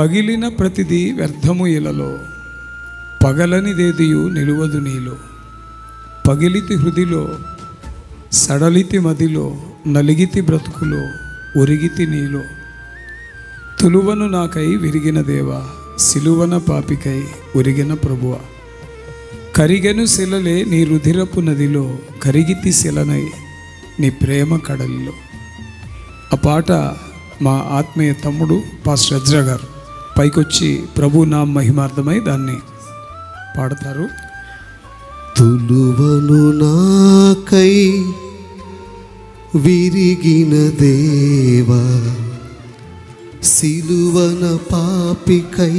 పగిలిన ప్రతిదీ వ్యర్థము ఇలలో. పగలనిదేదియు నిలువదు నీలో. పగిలితి హృదిలో సడలితి మదిలో నలిగితి బ్రతుకులో ఒరిగితి నీలో. తులువను నాకై విరిగిన దేవా సిలువన పాపికై ఒరిగిన ప్రభువ. కరిగెను శిలలే నీ రుధిరపు నదిలో కరిగితి శిలనై నీ ప్రేమ కడలిలో. ఆ పాట మా ఆత్మీయ తమ్ముడు పాస్టర్ అజ్రా గారు పైకొచ్చి ప్రభు నా మహిమార్థమై దాన్ని పాడతారు. తులువను నాకై విరిగిన దేవా సిలువన పాపికై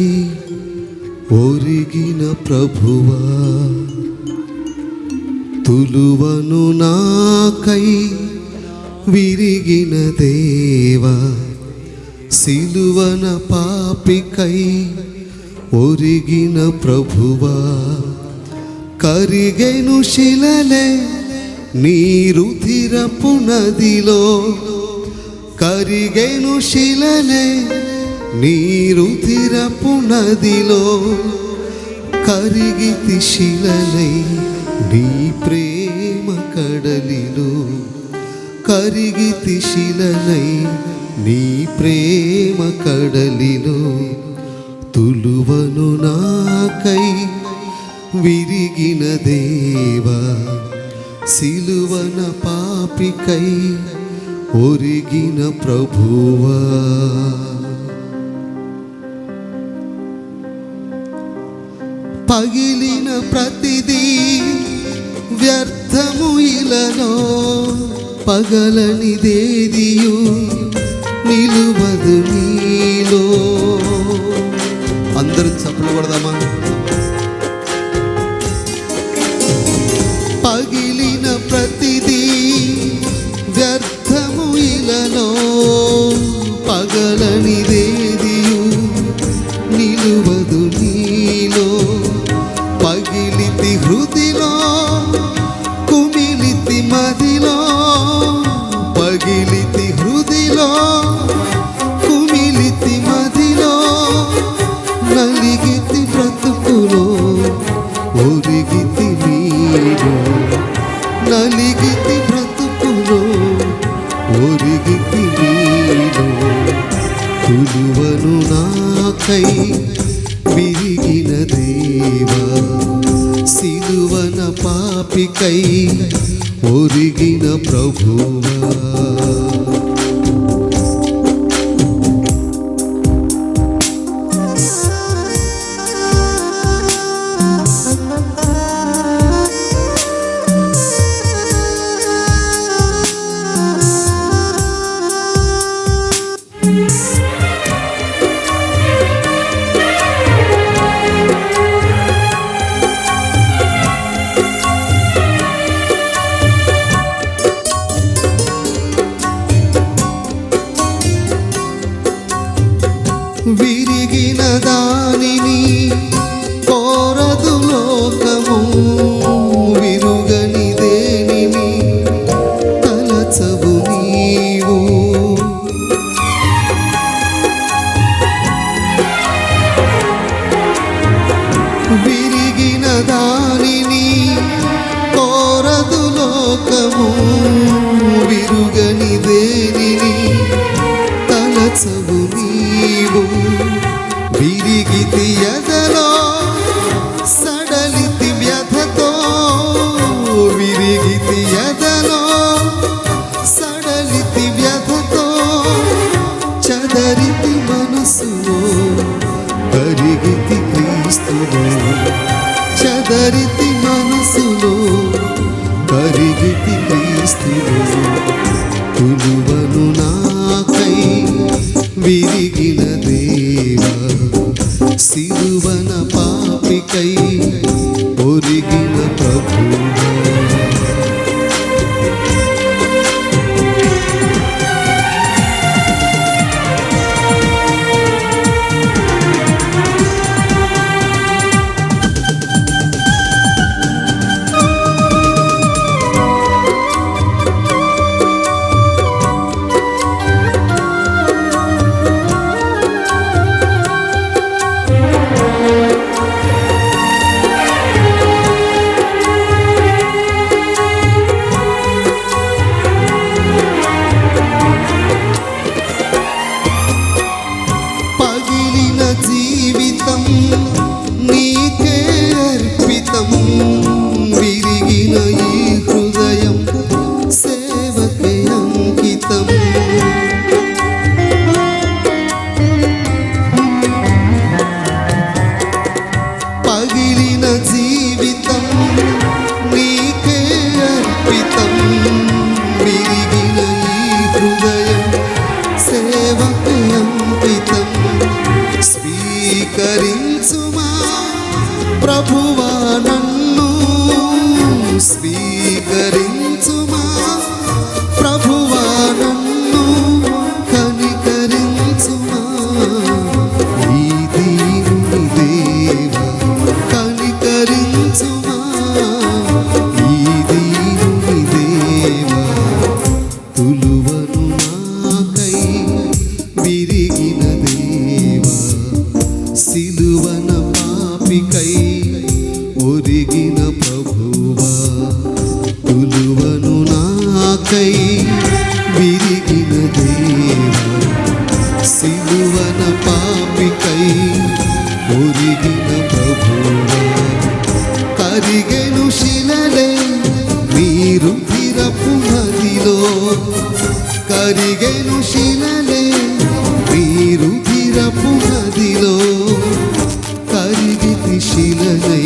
ఒరిగిన ప్రభువా తులువను నాకై విరిగిన దేవా సిలువన పాపికై ఒరిగిన ప్రభువా కరిగెను శిలలే నీరుధిరపు నదిలో. కరిగెను శిలలే నీరుధిరపు నదిలో. కరిగితి శిలలై నీ ప్రేమ కడలిలో. కరిగితి శిలలై నీ ప్రేమ కడలిలో తులువను నాకై విరిగిన దేవా సిలువన పాపికై ఒరిగిన ప్రభువా. పగిలిన ప్రతిదీ వ్యర్థము ఇలలో పగలనిదేదియు నిలువదు నీలో. అందరం చప్పలు కొడదామా? ఒరిగితి నీలో. తులువను నాకై విరిగిన దేవా సిలువన పాపికై ఒరిగిన ప్రభువా. విరిగిన కరిగితి క్రీస్తులో చదరితి మనసులో కరిగితి క్రీస్తులో తులువను నాకై విరిగిన స్వీకరించుమా ప్రభువా నన్ను కనికరించుమా? ఈ దీనుని దేవా కనికరించుమా? ఈ కరిగెను శిలలే మీరు తిరపు నదిలో. కరిగెను శిలలే మీరు తిరపు నదిలో. కరిగితి శిలలే